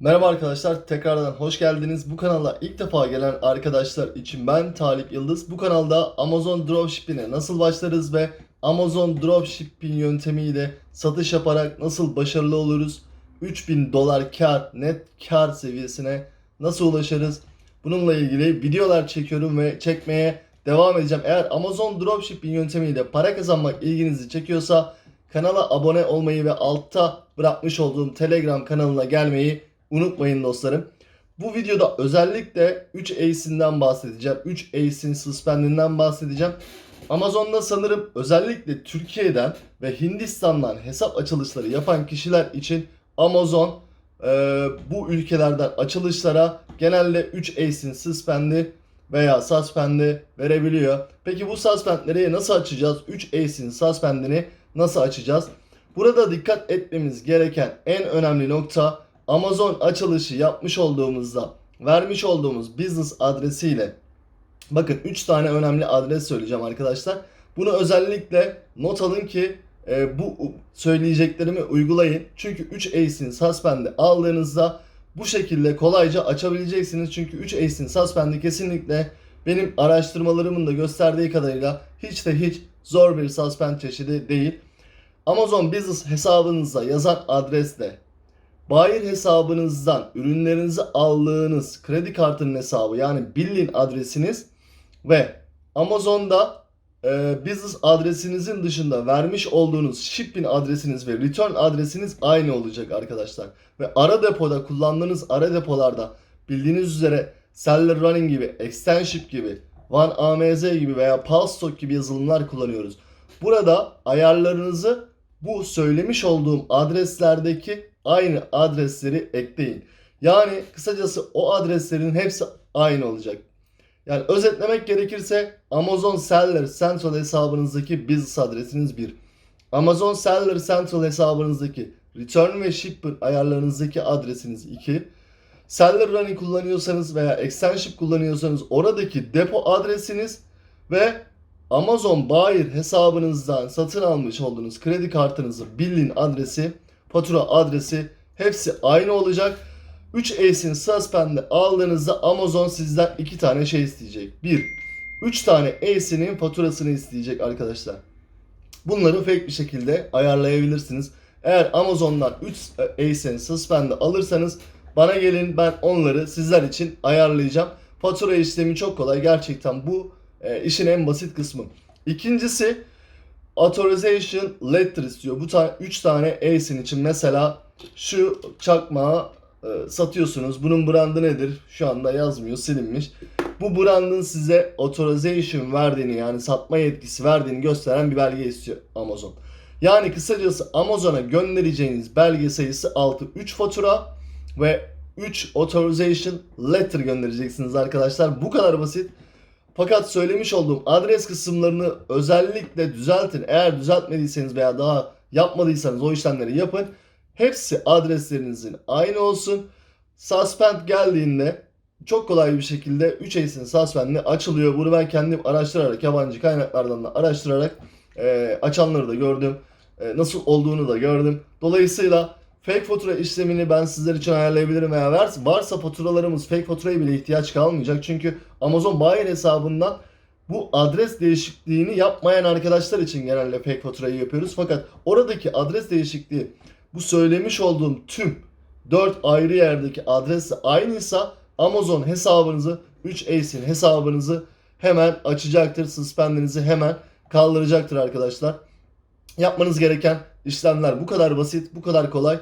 Merhaba arkadaşlar, tekrardan hoş geldiniz. Bu kanala ilk defa gelen arkadaşlar için ben Talip Yıldız. Bu kanalda Amazon Dropshipping'e nasıl başlarız ve Amazon Dropshipping yöntemiyle satış yaparak nasıl başarılı oluruz? 3000 dolar kar, net kar seviyesine nasıl ulaşırız? Bununla ilgili videolar çekiyorum ve çekmeye devam edeceğim. Eğer Amazon Dropshipping yöntemiyle para kazanmak ilginizi çekiyorsa kanala abone olmayı ve altta bırakmış olduğum Telegram kanalına gelmeyi unutmayın dostlarım. Bu videoda özellikle 3 Ace'inden bahsedeceğim. 3 Ace'in suspendinden bahsedeceğim. Amazon'da sanırım özellikle Türkiye'den ve Hindistan'dan hesap açılışları yapan kişiler için Amazon e, bu ülkelerden açılışlara genelde 3 Ace'in suspendi veya suspendi verebiliyor. Peki bu suspendleri nasıl açacağız? 3 Ace'in suspendini nasıl açacağız? Burada dikkat etmemiz gereken en önemli nokta Amazon açılışı yapmış olduğumuzda vermiş olduğumuz business adresiyle bakın 3 tane önemli adres söyleyeceğim arkadaşlar. Bunu özellikle not alın ki e, bu söyleyeceklerimi uygulayın. Çünkü 3 Ace'in suspend'i aldığınızda bu şekilde kolayca açabileceksiniz. Çünkü 3 Ace'in suspend'i kesinlikle benim araştırmalarımın da gösterdiği kadarıyla hiç de hiç zor bir suspend çeşidi değil. Amazon Business hesabınıza yazan adresle Buyer hesabınızdan ürünlerinizi aldığınız kredi kartının hesabı yani billing adresiniz ve Amazon'da e, business adresinizin dışında vermiş olduğunuz shipping adresiniz ve return adresiniz aynı olacak arkadaşlar. Ve ara depoda kullandığınız ara depolarda bildiğiniz üzere Seller Running gibi, Extenship gibi, One AMZ gibi veya Pulstock gibi yazılımlar kullanıyoruz. Burada ayarlarınızı bu söylemiş olduğum adreslerdeki aynı adresleri ekleyin. Yani kısacası o adreslerin hepsi aynı olacak. Yani özetlemek gerekirse Amazon Seller Central hesabınızdaki business adresiniz 1. Amazon Seller Central hesabınızdaki return ve shipper ayarlarınızdaki adresiniz 2. Seller Running kullanıyorsanız veya Extenship kullanıyorsanız oradaki depo adresiniz ve Amazon Buyer hesabınızdan satın almış olduğunuz kredi kartınızı bilin adresi, fatura adresi hepsi aynı olacak. 3 Ace'in suspend'i aldığınızda Amazon sizden 2 tane şey isteyecek. 1. 3 tane Ace'inin faturasını isteyecek arkadaşlar. Bunları fake bir şekilde ayarlayabilirsiniz. Eğer Amazon'dan 3 Ace'in suspend'i alırsanız bana gelin ben onları sizler için ayarlayacağım. Fatura işlemi çok kolay. Gerçekten bu e, işin en basit kısmı. İkincisi authorization letter istiyor. Bu ta 3 tane ASIN için mesela şu çakmağı e, satıyorsunuz. Bunun brandı nedir? Şu anda yazmıyor, silinmiş. Bu brandın size authorization verdiğini yani satma yetkisi verdiğini gösteren bir belge istiyor Amazon. Yani kısacası Amazon'a göndereceğiniz belge sayısı 6 3 fatura ve 3 authorization letter göndereceksiniz arkadaşlar. Bu kadar basit. Fakat söylemiş olduğum adres kısımlarını özellikle düzeltin. Eğer düzeltmediyseniz veya daha yapmadıysanız o işlemleri yapın. Hepsi adreslerinizin aynı olsun. Suspend geldiğinde çok kolay bir şekilde 3 Ace'in suspend'i açılıyor. Bunu ben kendim araştırarak, yabancı kaynaklardan da araştırarak e, açanları da gördüm. E, nasıl olduğunu da gördüm. Dolayısıyla fake fatura işlemini ben sizler için ayarlayabilirim veya varsa, varsa faturalarımız fake faturaya bile ihtiyaç kalmayacak. Çünkü Amazon Buyer hesabından bu adres değişikliğini yapmayan arkadaşlar için genelde fake faturayı yapıyoruz. Fakat oradaki adres değişikliği bu söylemiş olduğum tüm 4 ayrı yerdeki adresle aynıysa Amazon hesabınızı 3 Ace'in hesabınızı hemen açacaktır. Suspendinizi hemen kaldıracaktır arkadaşlar. Yapmanız gereken işlemler bu kadar basit, bu kadar kolay.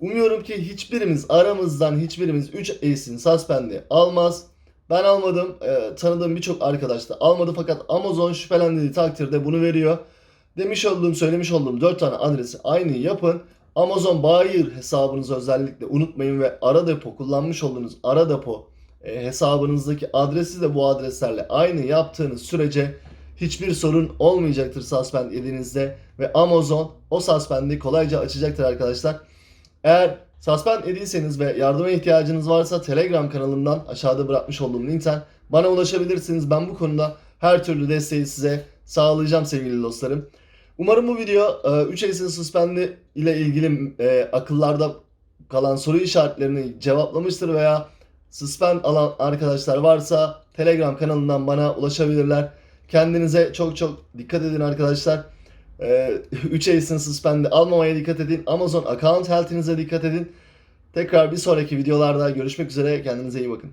Umuyorum ki hiçbirimiz aramızdan hiçbirimiz 3 Ace'in suspend'i almaz. Ben almadım. Ee, tanıdığım birçok arkadaş da almadı fakat Amazon şüphelendiği takdirde bunu veriyor. Demiş olduğum, söylemiş olduğum 4 tane adresi aynı yapın. Amazon Buyer hesabınızı özellikle unutmayın ve ara depo kullanmış olduğunuz ara depo e, hesabınızdaki adresi de bu adreslerle aynı yaptığınız sürece hiçbir sorun olmayacaktır suspend yediğinizde ve Amazon o suspend'i kolayca açacaktır arkadaşlar. Eğer suspend ediyseniz ve yardıma ihtiyacınız varsa Telegram kanalımdan aşağıda bırakmış olduğum linkten bana ulaşabilirsiniz. Ben bu konuda her türlü desteği size sağlayacağım sevgili dostlarım. Umarım bu video 3 Ace'in suspendi ile ilgili e, akıllarda kalan soru işaretlerini cevaplamıştır veya suspend alan arkadaşlar varsa Telegram kanalından bana ulaşabilirler. Kendinize çok çok dikkat edin arkadaşlar. Ee, 3 Ace'in suspend'i almamaya dikkat edin. Amazon account health'inize dikkat edin. Tekrar bir sonraki videolarda görüşmek üzere. Kendinize iyi bakın.